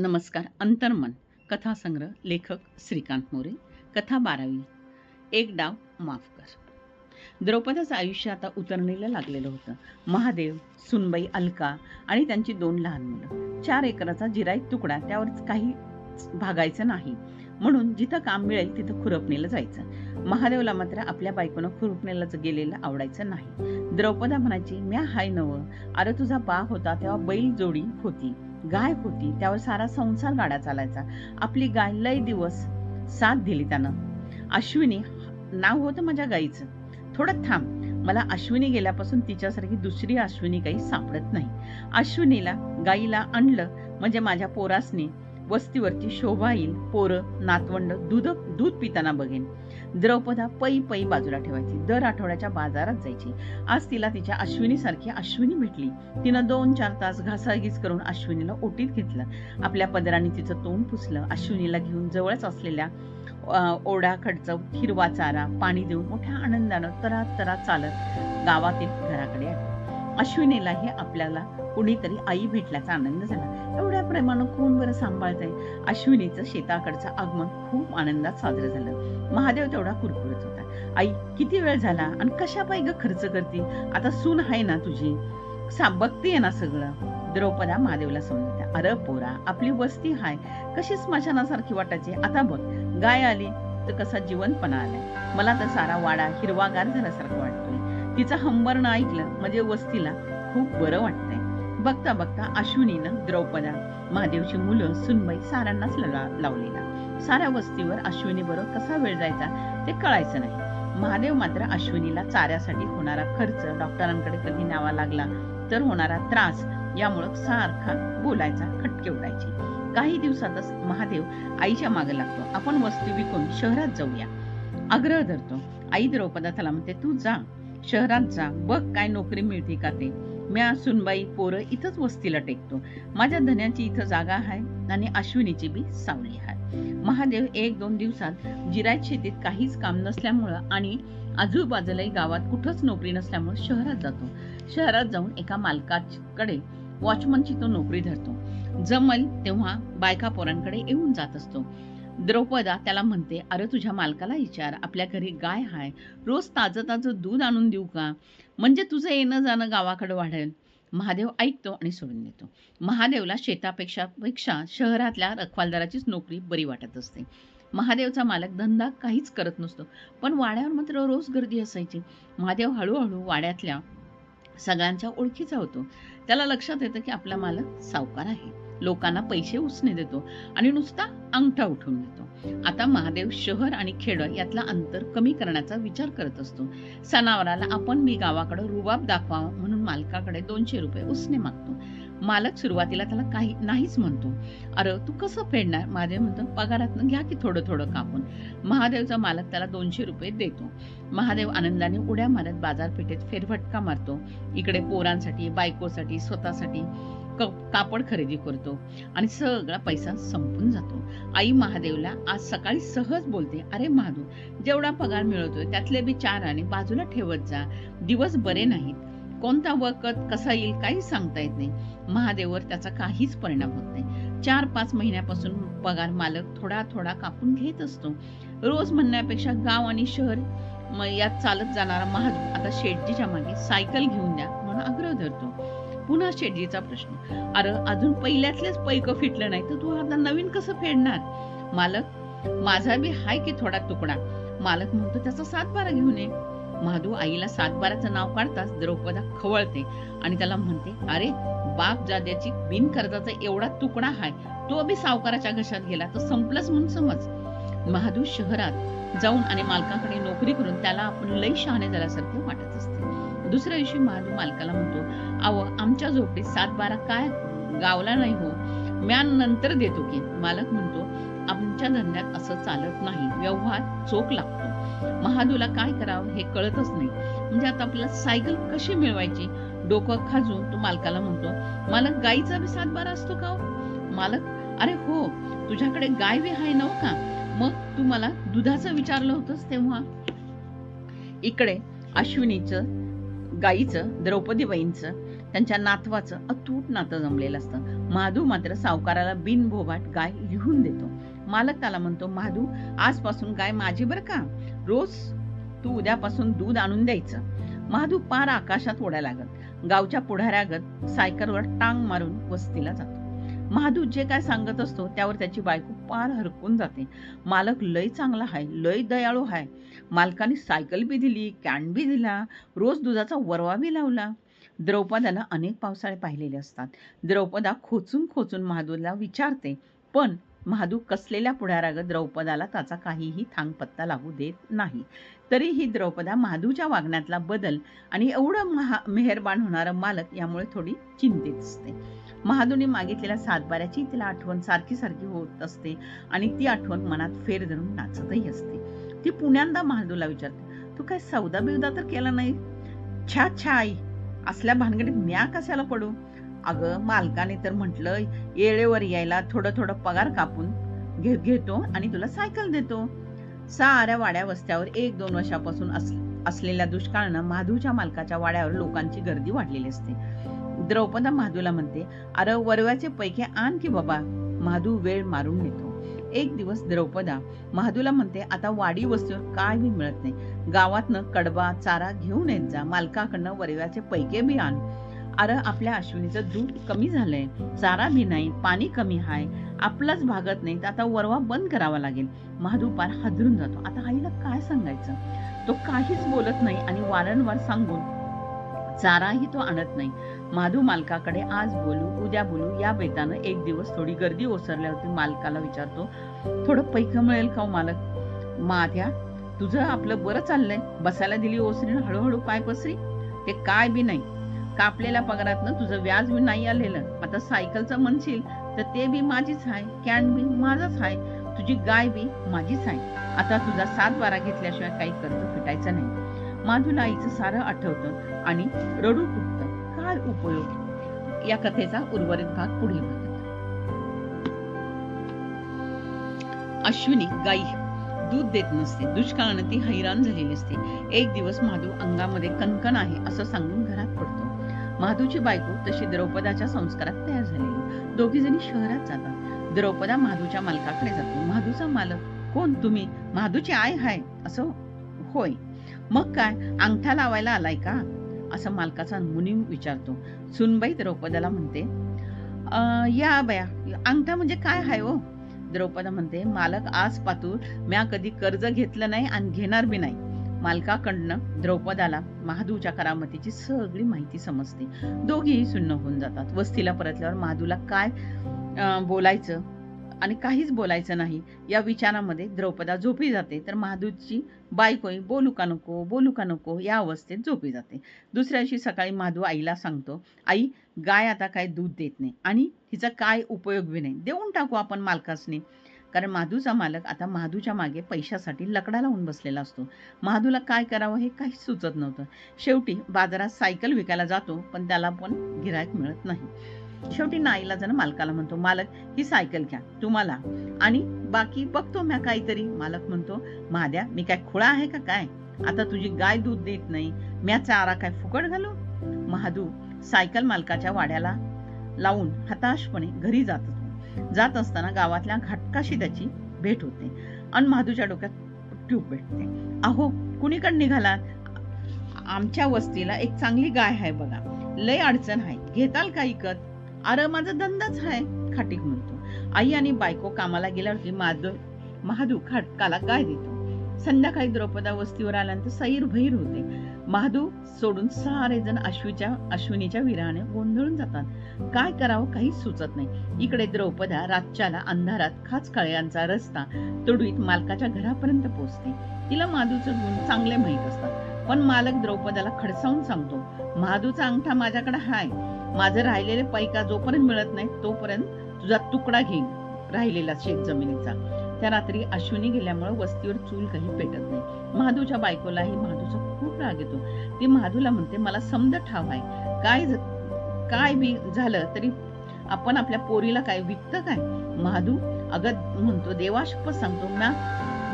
नमस्कार अंतर्मन कथासंग्रह लेखक श्रीकांत मोरे कथा बारावी एक डाव माफ कर. द्रौपदाचं आयुष्य आता उतरणीला लागलेलं होतं. महादेव सुनबाई अलका आणि त्यांची दोन लहान मुलं. चार एकराचा जिराईत तुकडा त्यावर काही भागायचं नाही. म्हणून जिथं काम मिळेल तिथं खुरपणीला जायचं. महादेवला मात्र आपल्या बायकोनं खुरपणीला गेलेलं आवडायचं नाही. द्रौपदा म्हणायची म्या हाय नव. अरे तुझा बा होता तेव्हा बैल जोडी होती. गाय होती. त्यावर सारा संसार गाडा चालायचा. आपली गाय लय दिवस साथ दिली त्यानं. अश्विनी नाव होतं माझ्या गाईचं. थोडं थांब. मला अश्विनी गेल्यापासून तिच्यासारखी दुसरी अश्विनी काही सापडत नाही. अश्विनीला गाईला आणलं म्हणजे माझ्या पोरासनी. वस्तीवरची शोभा येईल पोरं नातवंड दूध दूध पिताना बघेन. द्रौपदा पै पै बाजूला ठेवायची. दर आठवड्याच्या बाजारात जायची. आज तिला तिच्या अश्विनीसारखी अश्विनी भेटली. तिनं दोन चार तास घासाघीस करून अश्विनीला ओटीत घेतलं. आपल्या पदराने तिचं तोंड पुसलं. अश्विनीला घेऊन जवळच असलेल्या ओढा खडचव हिरवा चारा पाणी देऊन मोठ्या आनंदानं तरा तरा चालत गावातील घराकडे आली. अश्विनीलाही आपल्याला कुणीतरी आई भेटल्याचा आनंद झाला. एवढ्या प्रेमानं कोण बरं सांभाळतंय? अश्विनीचं शेताकडचं आगमन खूप आनंदात साजरं झालं. महादेव तेवढा कुरकुरत होता. आई किती वेळ झाला? आणि कशा पाहिजे खर्च करते? आता सून आहे ना तुझी? सा बघते ना सगळं. द्रौपदा महादेवला समजते अरे पोरा आपली वस्ती हाय. कशी स्मशानासारखी वाटायची? आता बघ. गाय आली तर कसा जिवंतपणा आलाय. मला तर सारा वाडा हिरवागार झाल्यासारखं वाटतोय. तिचं हंबरणं ऐकलं म्हणजे वस्तीला खूप बरं वाटतंय. बघता बघता अश्विनीनं द्रौपदा महादेवची मुलं सुनबाई साऱ्यांनाच लावलेला. साऱ्या वस्तीवर अश्विनी बरोबर कसा वेळ जायचा ते कळायचं नाही. महादेव मात्र अश्विनीला चाऱ्यासाठी होणारा खर्च डॉक्टरांकडे कधी न्यावा लागला तर होणारा त्रास यामुळं सारखा बोलायचा खटके उडायचे. काही दिवसातच महादेव आईच्या मागे लागतो. आपण वस्ती विकून शहरात जाऊया. आग्रह धरतो. आई द्रौपदा त्याला म्हणते तू जा. शहरात जा बघ काय नोकरी मिळते का ते. म्या सुनबाई पोरं इथंच वस्तीला टेकतो. माझ्या धन्याची इथं जागा आहे आणि अश्विनीची बी सावली आहे महादेव एक दोन दिवसात जिरायत शेतीत काहीच काम नसल्यामुळं आणि आजूबाजूलाही गावात कुठंच नोकरी नसल्यामुळं शहरात जातो. शहरात जाऊन एका मालकाकडे वॉचमनची तो नोकरी धरतो. जमल तेव्हा बायका पोरांकडे येऊन जात असतो. द्रौपदा त्याला म्हणते अरे तुझ्या मालकाला विचार आपल्या घरी गाय हाय रोज ताजं ताजं दूध आणून देऊ का? म्हणजे तुझं येणं जाणं गावाकडं वाढेल. महादेव ऐकतो आणि सोडून देतो. महादेवला शेतापेक्षा पेक्षा शहरातल्या रखवालदाराचीच नोकरी बरी वाटत असते. महादेवचा मालक धंदा काहीच करत नसतो पण वाड्यावर मात्र रोज गर्दी असायची. महादेव हळूहळू वाड्यातल्या सगळ्यांच्या ओळखीचा होतो. त्याला लक्षात येतं की आपला मालक सावकार आहे. लोकांना पैसे उसने देतो आणि नुसता अंगठा उठवून देतो. आता महादेव शहर आणि खेड यातला अंतर कमी करण्याचा विचार करत असतो. सणावराला आपण मी गावाकडे रुबाब दाखवा म्हणून मालकाकडे दोनशे रुपये उसने मागतो. मालक सुरुवातीला त्याला काही नाहीच म्हणतो. अरे तू कसं फेडणार? महादेव म्हणतो पगारातनं घ्या की थोडं थोडं कापून. महादेवचा मालक त्याला दोनशे रुपये देतो. महादेव आनंदाने उड्या मारत बाजारपेठेत फेरफटका मारतो. इकडे पोरांसाठी बायकोसाठी स्वतःसाठी कापड खरेदी करतो. आणि सगळा पैसा संपून जातो. आई महादेवला आज सकाळी सहज बोलते अरे महादू जेवढा पगार मिळवतोय त्यातले बी चार आणि बाजूला ठेवत जा. दिवस बरे नाहीत. कोणता वकत कसा येईल काही सांगता येत नाही. महादेववर त्याचा काहीच परिणाम होत नाही. चार पाच महिन्यापासून पगार मालक थोडा थोडा कापून घेत असतो. रोज म्हणण्यापेक्षा गाव आणि शहर यात चालत जाणारा महादेव आता शेटजीच्या मागे सायकल घेऊन द्या म्हणून आग्रह धरतो. पुन्हा शेटजीचा प्रश्न अरे अजून पहिल्यातलेच पैक फिटलं नाही तर तू आता नवीन कसं फेडणार? मालक माझा बी हाय की थोडा तुकडा? मालक म्हणतो त्याचा सातबारा घेऊन ये. महादू आईला सातबाराचं नाव काढताच द्रौपदा खवळते आणि त्याला म्हणते अरे बाप जाद्याची बिन कर्जाचा एवढा तुकडा हाय तो बी सावकाराच्या घशात गेला तर संपलंच म्हणून समज. महादू शहरात जाऊन आणि मालकाकडे नोकरी करून त्याला आपण लई शहाणे झाल्यासारखे वाटत असते. दुसऱ्या दिवशी महादू मालकाला म्हणतो आव आमच्या झोपडीत सात बारा काय? गावला नाही हो. म्या नंतर देतो की. मालक म्हणतो आमच्या धंद्यात असं चालत नाही. व्यवहार चोख लागतो. महादूला काय करावं हे कळतच नाही. म्हणजे आता आपल्याला सायकल कशी मिळवायची? डोकं खाजून तो मालकाला म्हणतो मालक गाईचा बी सातबारा असतो का हो? मालक अरे हो तुझ्याकडे गाय बी आहे नव हो का? मग तू मला दुधाचं विचारलं होतंस तेव्हा? इकडे अश्विनीचं गाईचं द्रौपदीबाईंचं त्यांच्या नातवाचं अतूट नातं जमलेलं असतं. महादू मात्र सावकाराला बिनभोबाट गाय लिहून देतो. मालक त्याला म्हणतो महादू आजपासून गाय माझी बरं का? रोज तू उद्यापासून दूध आणून द्यायचं. महादू पार आकाशात ओढायला लागत. गावच्या पुढाऱ्यागत सायकलवर टांग मारून वस्तीला जातो. महादू जे काय सांगत असतो त्यावर त्याची बायको पार हरकून जाते. मालक लय चांगला आहे लय दयाळू आहे मालकाने सायकल बी दिली कॅन बी दिला रोज दुधाचा वरवा बी लावला. द्रौपदाला अनेक पावसाळे पाहिलेले असतात. द्रौपदा खोचून खोचून महादूला विचारते पण महादू कसलेल्या पुढारागत द्रौपदाला त्याचा काहीही थांगपत्ता लागू देत नाही. तरीही द्रौपदा महादूच्या वागण्यातला बदल आणि एवढं महा मेहरबान होणारं मालक यामुळे थोडी चिंतित असते. महादूने मागितलेल्या सातबाऱ्याची तिला आठवण सारखी सारखी होत असते आणि ती आठवण मनात फेर धरून नाचतही असते. ती पुण्यांदा महादूला विचारते तू काय सौदा बिवदा तर केला नाही? छा छा आई! असल्या भानगडीत म्या कशाला पडू? अगं मालकाने तर म्हटलं येळेवर यायला थोडं थोडं पगार कापून घे घेतो आणि तुला सायकल देतो. साऱ्या वाड्या वस्त्यावर एक दोन वर्षापासून असलेल्या दुष्काळानं माधूच्या मालकाच्या वाड्यावर लोकांची गर्दी वाढलेली असते. द्रौपदा माधूला म्हणते अरे वरव्याचे पैके आण की बाबा. माधू वेळ मारून नेतो. एक दिवस द्रौपदा महादूला म्हणते आता वाडी वस्तीवर काय बी मिळत नाही. गावातनं कडबा चारा घेऊन येत जा. मालकाकडनं वरव्याचे पैके बी आण. अरे आपल्या अश्विनीचं दूध कमी झालंय. चारा बी नाही पाणी कमी आहे आपलाच भागत नाही तर आता वरवा बंद करावा लागेल. महादू पार हादरून जातो. आता आईला काय सांगायचं? तो काहीच बोलत नाही आणि वारंवार सांगून चाराही तो आणत नाही. माधू मालकाकडे आज बोलू उद्या बोलू या बेतानं एक दिवस थोडी गर्दी ओसरल्यावरती मालकाला विचारतो थोडं पैक मिळेल का हो मालक? माध्या तुझं आपलं बरं चाललंय. बसायला दिली ओसरीनं हळूहळू पाय पसरी. ते काय बी नाही. कापलेल्या पगारातनं तुझं व्याज बी नाही आलेलं. आता सायकलचं म्हणशील तर ते बी माझीच आहे कॅन बी माझाच आहे तुझी गाय बी माझीच आहे. आता तुझा सात बारा घेतल्याशिवाय काही कर्ज फिटायचं नाही. माधुला आईचं सारं आठवतं आणि रडू फुटतं. काय उपयोग? या कथेचा उर्वरित भाग पुढील भाग अश्विनी गाई. दूध देत नसते. दुष्काळानं ती हैराण झालेली असते. एक दिवस माधू अंगामध्ये कणकण आहे असं सांगून घरात पडतो. माधूची बायको तशी द्रौपदाच्या संस्कारात तयार झालेली. दोघी जणी शहरात जातात. द्रौपदा माधूच्या मालकाकडे जातो. माधूचा मालक कोण तुम्ही? माधूची आय हाय. असं होय. मग काय? अंगठा लावायला आलाय का? असं मालकाचा मुनीम विचारतो. सुनबाई द्रौपदाला म्हणते या बया अंगठा म्हणजे काय हाय हो? द्रौपदा म्हणते मालक आज पातूर म्या कधी कर्ज घेतलं नाही आणि घेणार बी नाही. मालकाकडनं द्रौपदाला महादूच्या करामतीची सगळी माहिती समजते. दोघीही सुन्न होऊन जातात. वस्तीला परतल्यावर महादूला काय बोलायचं आणि काहीच बोलायचं नाही. या विचारामध्ये द्रौपदा झोपी जाते. तर महादूची बायकोई बोलू का नको बोलू का नको या अवस्थेत झोपी जाते. दुसऱ्या दिवशी सकाळी महादू आईला सांगतो आई गाय आता काय दूध देत नाही आणि तिचा काय उपयोग बी नाही. देऊन टाकू आपण मालकासनी. कारण माधूचा मालक आता महादूच्या मागे पैशासाठी लकडा लावून बसलेला असतो. महादूला काय करावं हे काहीच सुचत नव्हतं. शेवटी बाजारात सायकल विकायला जातो पण त्याला पण गिरायक मिळत नाही. शेवटी नाईला जण मालकाला म्हणतो मालक ही सायकल घ्या तुम्हाला. आणि बाकी बघतो म्या काहीतरी. मालक म्हणतो महाद्या मी काय खुळा आहे का काय? आता तुझी गाय दूध देत नाही. म्या चारा काय फुकट घालू? महादू सायकल मालकाच्या वाड्याला लावून हताशपणे घरी जात जात असताना गावातल्या घाटकाशी त्याची भेट होते. आणि महादूच्या डोक्यात ट्यूब भेटते अहो कुणीकडे निघालात? आमच्या वस्तीला एक चांगली गाय आहे बघा. लय अडचण आहे. घेताल का इकत? अरे माझा धंदाच आहे खाटीक म्हणतो. आई आणि बायको कामाला गेल्यावरती माधव महादू खाटकाला गाय देतो. संध्याकाळी द्रौपदा वस्तीवर आल्यानंतर सैर भैर होते. महादू सोडून सारे जण अश्वीच्या अश्विनीच्या विराने गोंधळून जातात. काय करावं काहीच सुचत नाही. इकडे द्रौपदा रातच्याला अंधारात खाच कळ्यांचा रस्ता तुडवीत मालकाच्या घरापर्यंत पोहोचते तिला माधूचं गुण चांगले माहीत असतात. पण मालक द्रौपदाला खडसावून सांगतो महादूचा अंगठा माझ्याकडे हाय. माझं राहिलेले पैका जोपर्यंत मिळत नाही तोपर्यंत तुझा तुकडा घेईन. राहिलेला शेत जमिनीचा. त्या रात्री अश्विनी गेल्यामुळे वस्तीवर चूल काही पेटत नाही. महादूच्या बायकोलाही महादूचा खूप राग येतो. ती महादूला म्हणते मला समज ठाव आहे काय ज- काय बी झालं तरी आपण आपल्या पोरीला काय विकत काय? महादू अगं म्हणतो देवाशपथ सांगतो म्या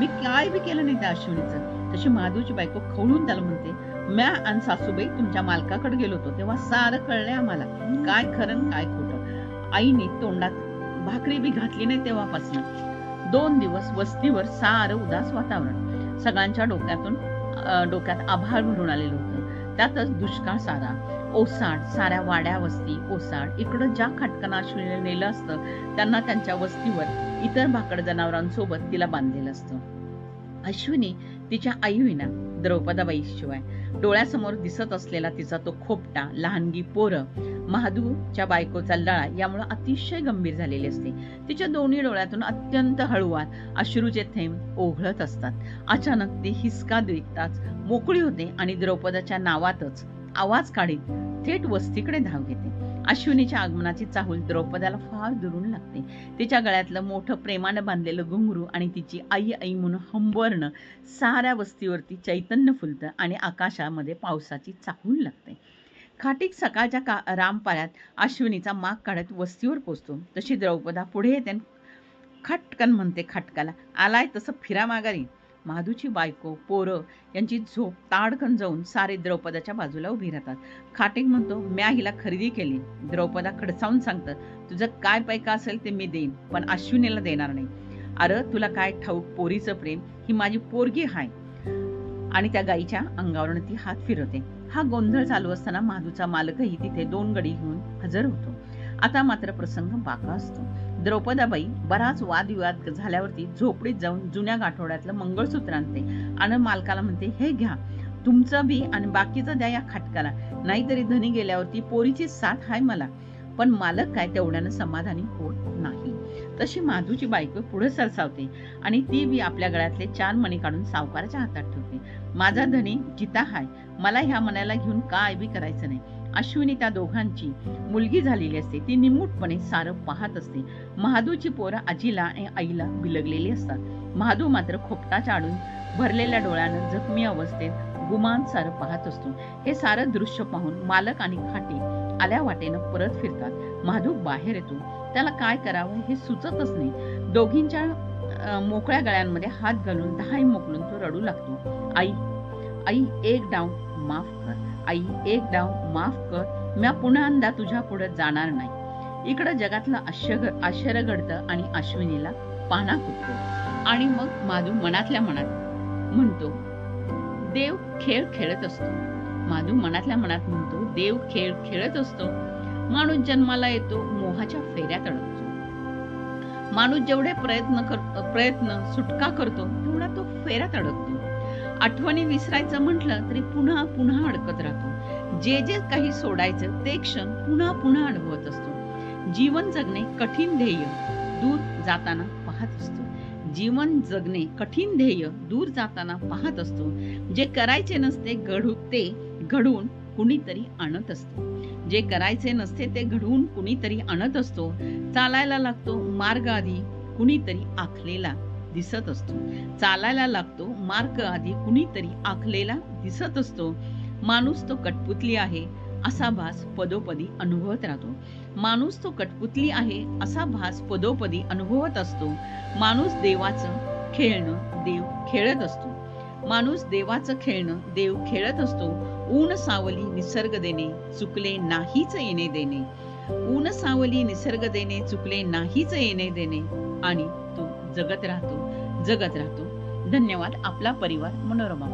मी काय बी केलं नाही त्या अश्विनीचं. तशी महादूची बायको खवळून त्याला म्हणते म्या आणि सासूबाई तुमच्या मालकाकडे गेलो होतो तेव्हा सारं कळलंय आम्हाला. काय खरं काय खोटं. आईने तोंडात भाकरी बी घातली नाही तेव्हापासून. दोन दिवस वस्तीवर सारं उदास वातावरण. सगळ्यांच्या डोक्यातून डोक्यात आभाळ भरून आलेलं होतं. त्यातच दुष्काळ सारा. ओसाड साऱ्या वाड्या वस्ती ओसाड. इकडं ज्या खाटकांना अश्विनीने नेलं असतं त्यांना त्यांच्या वस्तीवर इतर भाकड जनावरांसोबत तिला बांधलेलं असतं. अश्विनी तिच्या आईविना द्रौपदाबाई शिवाय डोळ्यासमोर दिसत असलेला तिचा तो खोपटा लहानगी पोरं महादूच्या बायकोचा लळा यामुळे अतिशय गंभीर झालेली असते. तिच्या दोन्ही डोळ्यातून अत्यंत हळुवार अश्रूचे थेंब ओघळत असतात. अचानक ती हिसका देताच मोकळी होते आणि द्रौपदाच्या नावातच आवाज काढीत थेट वस्तीकडे धाव घेते. अश्विनीच्या आगमनाची चाहूल द्रौपदाला फार दुरून लागते. तिच्या गळ्यातलं मोठं प्रेमानं बांधलेलं घुंगरू आणि तिची आई आई म्हणून हंबरणं साऱ्या वस्तीवरती चैतन्य फुलतं आणि आकाशामध्ये पावसाची चाहूल लागते. खाटीक सकाळच्या का रामपाळ्यात अश्विनीचा माग काढत वस्तीवर पोचतो. तशी द्रौपदा पुढे येते खटकन म्हणते खटकाला आलाय तसं फिरा माघारी. महादूची बायको पोरं यांची झोप ताडकन जाऊन सारे द्रौपदाच्या बाजूला उभी राहतात. खाटेक म्हणतो म्या हिला खरेदी केली. द्रौपदा खडसावून सांगतं तुझं काय पैका असेल ते मी देईन पण अश्विनीला देणार नाही. अरे तुला काय ठाऊक पोरीचं प्रेम ही माझी पोरगी हाय. आणि त्या गाईच्या अंगावरून ती हात फिरवते. हा गोंधळ चालू असताना महादूचा मालकही तिथे दोन गडी घेऊन हजर होतो. आता मात्र प्रसंग बाका असतो. द्रौपदाबाई बराच वादविवाद झाल्यावरती झोपडीत जाऊन जुन्या गाठोड्यातलं मंगळसूत्र आणते. आणि मालकाला म्हणते हे घ्या तुमचं बी आणि बाकीचं द्या या खाटकाला. नाहीतरी धनी गेल्यावरती पोरीची साथ हाय मला. पण मालक काय तेवढ्यानं समाधानी होत नाही. तशी माधूची बायको पुढे सरसावते आणि ती बी आपल्या गळ्यातले चार मणी काढून सावकाराच्या हातात ठेवते. माझा धनी जिता हाय. मला ह्या मनाला घेऊन काय बी करायचं नाही. अश्विनी त्या दोघांची मुलगी झालेली असते. ती निमूटपणे सारं पाहत असते. महादूची पोरं आजीला आणि आईला बिलगलेली असतात. महादू मात्र खोपटाच्या आडून भरलेल्या डोळ्यानं जखमी अवस्थेत गुमान सारं पाहत असतो. हे सारं दृश्य पाहून मालक आणि खाटी आल्या वाटेनं परत फिरतात. महादू बाहेर येतो. त्याला काय करावं हे सुचतच नाही. दोघींच्या अं, मोकळ्या गळ्यांमध्ये हात घालून दहाई मोकलून तो रडू लागतो. आई आई एक डाव माफ कर. आई एक डाव माफ कर म्या पुन्हा तुझ्या पुढे जाणार नाही. इकडं जगातलं आश्चर्य आश्चर्य घडतं आणि अश्विनीला पाना फुटतो. आणि मग माधू मनातल्या मनात म्हणतो देव खेळ खेळत असतो. माधू मनातल्या मनात म्हणतो देव खेळ खेळत असतो. माणूस जन्माला येतो मोहाच्या फेऱ्यात अडकतो माणूस जेवढे प्रयत्न कर प्रयत्न सुटका करतो तेवढा तो फेऱ्यात अडकतो आठवणी विसरायचं म्हटलं तरी पुन्हा पुन्हा अडकत राहतो. जे जे काही सोडायचं ते क्षण पुन्हा पुन्हा अनुभवत असतो. जीवन जगणे कठीण ध्येय दूर जाताना पाहत असतो. जीवन जगणे कठीण ध्येय दूर जाताना पाहत असतो. जे करायचे नसते घडू ते घडवून कुणीतरी आणत असतो. जे करायचे नसते ते घडवून कुणीतरी आणत असतो. चालायला लागतो मार्ग आधी कुणीतरी आखलेला. दिसत असतो. चालायला लागतो मार्ग आधी कुणीतरी आखलेला दिसत असतो. माणूस तो कटपुतली आहे असा भास पदोपदी अनुभवत राहतो. माणूस तो कटपुतली आहे असा भास पदोपदी अनुभवत असतो. माणूस देवाचं खेळणं देव खेळत असतो. माणूस देवाचं खेळणं देव खेळत असतो. ऊन सावली निसर्ग देणे चुकले नाहीच येणे देणे. ऊन सावली निसर्ग देणे चुकले नाहीच येणे देणे. आणि तो जगत राहतो. जगत राहतो. धन्यवाद. आपला परिवार मनोरमा